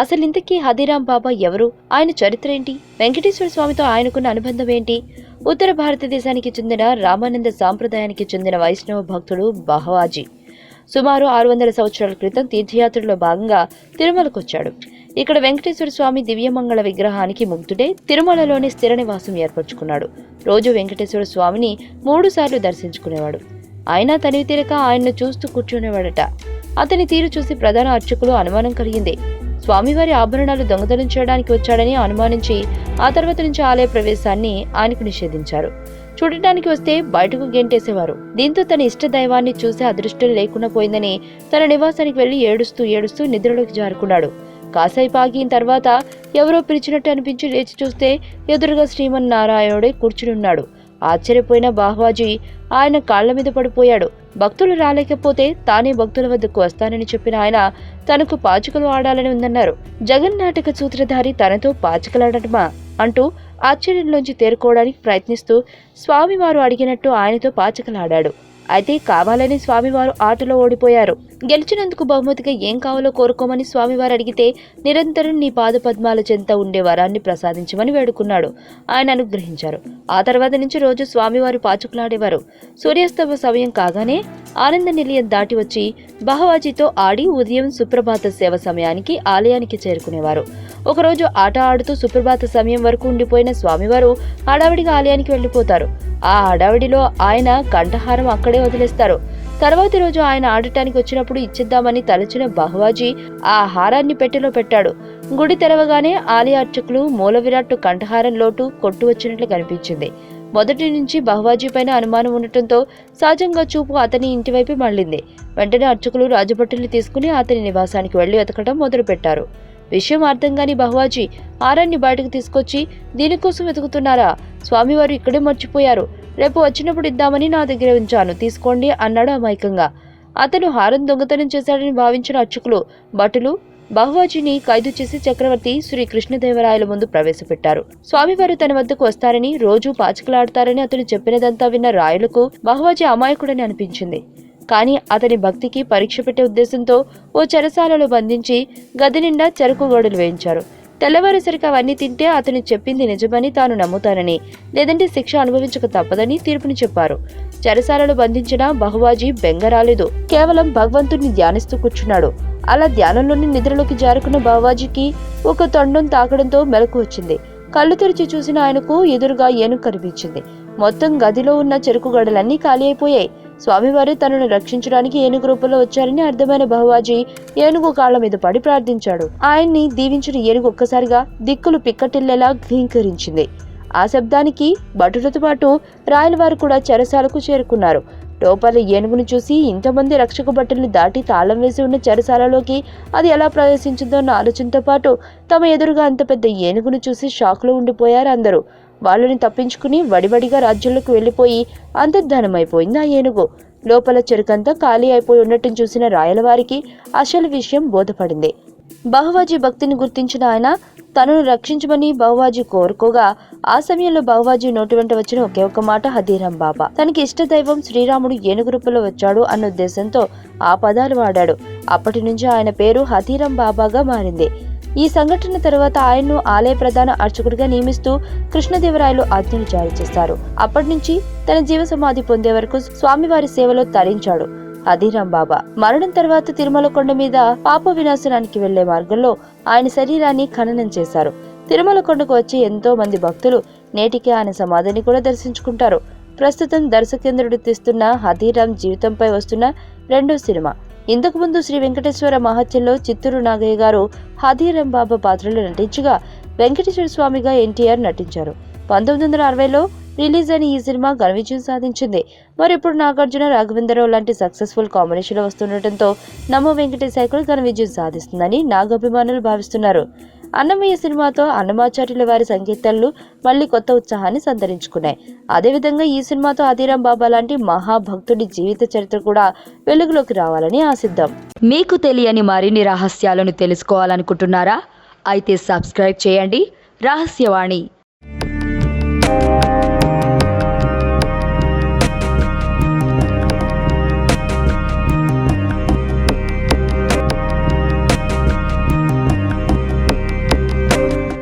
అసలు ఇంతకీ హదీరాం బాబా ఎవరు? ఆయన చరిత్ర ఏంటి? వెంకటేశ్వర స్వామితో ఆయనకున్న అనుబంధం ఏంటి? ఉత్తర భారతదేశానికి చెందిన రామానంద సాంప్రదాయానికి చెందిన వైష్ణవ భక్తుడు బహవాజీ. సుమారు ఆరు వందల సంవత్సరాల క్రితం తీర్థయాత్రలో భాగంగా తిరుమలకొచ్చాడు. ఇక్కడ వెంకటేశ్వర స్వామి దివ్యమంగళ విగ్రహానికి ముగ్ధుడే తిరుమలలోని స్థిర నివాసం ఏర్పరచుకున్నాడు. రోజు వెంకటేశ్వర స్వామిని మూడుసార్లు దర్శించుకునేవాడు. ఆయన తనివి తీరక ఆయన్ను చూస్తూ కూర్చునేవాడట. అతని తీరు చూసి ప్రధాన అర్చకులు అనుమానం కలిగింది. స్వామివారి ఆభరణాలు దొంగతనం చేయడానికి వచ్చాడని అనుమానించి ఆ తర్వాత నుంచి ఆలయ ప్రవేశాన్ని ఆయనకు నిషేధించారు. చూడటానికి వస్తే బయటకు గెంటేసేవారు. దీంతో తన ఇష్ట దైవాన్ని చూసే అదృష్టం లేకుండా పోయిందని తన నివాసానికి వెళ్ళి ఏడుస్తూ ఏడుస్తూ నిద్రలోకి జారుకున్నాడు. కాసేపు ఆగిన తర్వాత ఎవరో పిలిచినట్టు అనిపించి లేచి చూస్తే ఎదురుగా శ్రీమన్నారాయణుడే కూర్చుని ఉన్నాడు. ఆశ్చర్యపోయిన బాహ్వాజీ ఆయన కాళ్ళ మీద పడిపోయాడు. భక్తులు రాలేకపోతే తానే భక్తుల వద్దకు వస్తానని చెప్పిన ఆయన తనకు పాచికలు ఆడాలని ఉందన్నారు. జగన్ నాటక సూత్రధారి తనతో పాచికలాడటమా? అంటూ ఆశ్చర్యంలోంచి తేరుకోవడానికి ప్రయత్నిస్తూ స్వామివారు అడిగినట్టు ఆయనతో పాచికలాడాడు. అయితే కావాలని స్వామివారు ఆటలో ఓడిపోయారు. గెలిచినందుకు బహుమతిగా ఏం కావాలో కోరుకోమని స్వామివారు అడిగితే నిరంతరం నీ పాద పద్మాల చెంత ఉండే వరాన్ని ప్రసాదించమని వేడుకున్నాడు. ఆయన అనుగ్రహించారు. ఆ తర్వాత నుంచి రోజు స్వామివారు పాచుకులాడేవారు. సూర్యాస్తమ సమయం కాగానే ఆనంద నిలయం దాటి వచ్చి బహవాజీతో ఆడి ఉదయం సుప్రభాత సేవ సమయానికి ఆలయానికి చేరుకునేవారు. ఒకరోజు ఆట ఆడుతూ సుప్రభాత సమయం వరకు ఉండిపోయిన స్వామివారు హడావిడిగా ఆలయానికి వెళ్ళిపోతారు. ఆ హడావిడిలో ఆయన కంఠహారం అక్కడే వదిలేస్తారు. తర్వాతి రోజు ఆయన ఆడటానికి వచ్చినప్పుడు ఇచ్చిద్దామని తలచిన బహవాజీ ఆ హారాన్ని పెట్టెలో పెట్టాడు. గుడి తెరవగానే ఆలయ అర్చకులు మూలవిరాట్టు కంఠహారం లోటు కొట్టు వచ్చినట్లు కనిపించింది. మొదటి నుంచి బహువాజీ పైన అనుమానం ఉండటంతో సహజంగా చూపు అతని ఇంటివైపు మళ్ళింది. వెంటనే అర్చకులు రాజభట్టుల్ని తీసుకుని అతని నివాసానికి వెళ్ళి వెతకడం మొదలుపెట్టారు. విషయం అర్థం కాని బహువాజీ ఆరాన్ని బయటకు తీసుకొచ్చి దీనికోసం వెతుకుతున్నారా? స్వామివారు ఇక్కడే మర్చిపోయారు. రేపు వచ్చినప్పుడు ఇద్దామని నా దగ్గర ఉంచాను. తీసుకోండి అన్నాడు అమాయకంగా. అతను హారం దొంగతనం చేశాడని భావించిన అర్చకులు భటులు బహువాజీని ఖైదు చేసి చక్రవర్తి శ్రీ కృష్ణదేవరాయల ముందు ప్రవేశపెట్టారు. స్వామివారు తన వద్దకు వస్తారని రోజూ పాచికలాడతారని అతను చెప్పినదంతా విన్న రాయులకు బహువాజీ అమాయకుడని అనిపించింది. కానీ అతని భక్తికి పరీక్ష పెట్టే ఉద్దేశంతో ఓ చెరసాలలో బంధించి గది నిండా చెరకు గోడలు వేయించారు. తెల్లవారేసరికి అవన్నీ తింటే అతను చెప్పింది నిజమని తాను నమ్ముతానని లేదంటే శిక్ష అనుభవించక తప్పదని తీర్పుని చెప్పారు. చెరసాలలో బంధించిన బహువాజీ బెంగ రాలేదు. కేవలం భగవంతుడిని ధ్యానిస్తూ కూర్చున్నాడు. అలా ధ్యానంలోని నిద్రలోకి జారుకున్న బహువాజీకి ఒక తొండం తాకడంతో మెలకు వచ్చింది. కళ్ళు తెరిచి చూసిన ఆయనకు ఎదురుగా ఏనుగు కనిపించింది. మొత్తం గదిలో ఉన్న చెరుకు గడలన్నీ ఖాళీ అయిపోయాయి. స్వామివారు తనను రక్షించడానికి ఏనుగు రూపంలో వచ్చారని అర్థమైన బహువాజీ ఏనుగు కాళ్ళ మీద పడి ప్రార్థించాడు. ఆయన్ని దీవించిన ఏనుగు ఒక్కసారిగా దిక్కులు పిక్కటిల్లేలా ఘీంకరించింది. ఆ శబ్దానికి భటులతో పాటు రాయలవారు కూడా చెరసాలకు చేరుకున్నారు. లోపల ఏనుగును చూసి ఇంతమంది రక్షక భటుల్ని దాటి తాళం వేసి ఉన్న చెరసాలలోకి అది ఎలా ప్రవేశించిందో అన్న ఆలోచనతో పాటు తమ ఎదురుగా అంత పెద్ద ఏనుగును చూసి షాక్లో ఉండిపోయారు అందరూ. వాళ్ళని తప్పించుకుని వడివడిగా రాజ్యంలోకి వెళ్ళిపోయి అంతర్ధానమైపోయింది ఆ ఏనుగు. లోపల చెరుకంతా ఖాళీ అయిపోయి ఉండటం చూసిన రాయలవారికి అసలు విషయం బోధపడింది. బహువాజీ భక్తిని గుర్తించిన ఆయన తనను రక్షించమని బహువాజీ కోరుకోగా ఆ సమయంలో బహువాజీ నోటి వెంట వచ్చిన ఒకే ఒక మాట హదీరాం బాబా తనకి ఇష్ట దైవం శ్రీరాముడు ఏనుగు రూపంలో వచ్చాడు అన్న ఉద్దేశంతో ఆ పదాలు వాడాడు. అప్పటి నుంచి ఆయన పేరు హదీరాం బాబాగా మారింది. ఈ సంఘటన తర్వాత ఆయన్ను ఆలయ ప్రధాన అర్చకుడిగా నియమిస్తూ కృష్ణదేవరాయలు ఆజ్ఞలు జారీ చేశారు. అప్పటి నుంచి తన జీవ సమాధి పొందే వరకు స్వామివారి సేవలో తరించాడు. అధీరాం బాబా మరణం తర్వాత తిరుమల కొండ మీద పాప వినాశనానికి వెళ్ళే మార్గంలో ఆయన శరీరాన్ని ఖననం చేశారు. తిరుమల కొండకు వచ్చి ఎంతో మంది భక్తులు నేటికి ఆయన సమాధిని కూడా దర్శించుకుంటారు. ప్రస్తుతం దర్శకేంద్రుడు తీస్తున్న హథీరామ్ జీవితంపై వస్తున్న రెండో సినిమా. ఇంతకు ముందు శ్రీ వెంకటేశ్వర మహత్యంలో చిత్తూరు నాగయ్య గారు హాదీరం బాబా పాత్రలో నటించగా వెంకటేశ్వర స్వామిగా ఎన్టీఆర్ నటించారు. పంతొమ్మిది వందల అరవైలో రిలీజ్ అయిన ఈ సినిమా ఘన విజయం సాధించింది. మరి ఇప్పుడు నాగార్జున రాఘవేంద్రరావు లాంటి సక్సెస్ఫుల్ కాంబినేషన్లో వస్తుండటంతో నమో వెంకటేశ్వర ఘన విజయం సాధిస్తుందని నాగాభిమానులు భావిస్తున్నారు. అన్నమయ్య సినిమాతో అన్నమాచార్యుల వారి సంగీతాలు మళ్ళీ కొత్త ఉత్సాహాన్ని సంతరించుకున్నాయి. అదేవిధంగా ఈ సినిమాతో అధీరాం బాబా లాంటి మహాభక్తుడి జీవిత చరిత్ర కూడా వెలుగులోకి రావాలని ఆశిద్దాం. మీకు తెలియని మరిన్ని రహస్యాలను తెలుసుకోవాలనుకుంటున్నారా? అయితే సబ్స్క్రైబ్ చేయండి. రహస్యవాణి.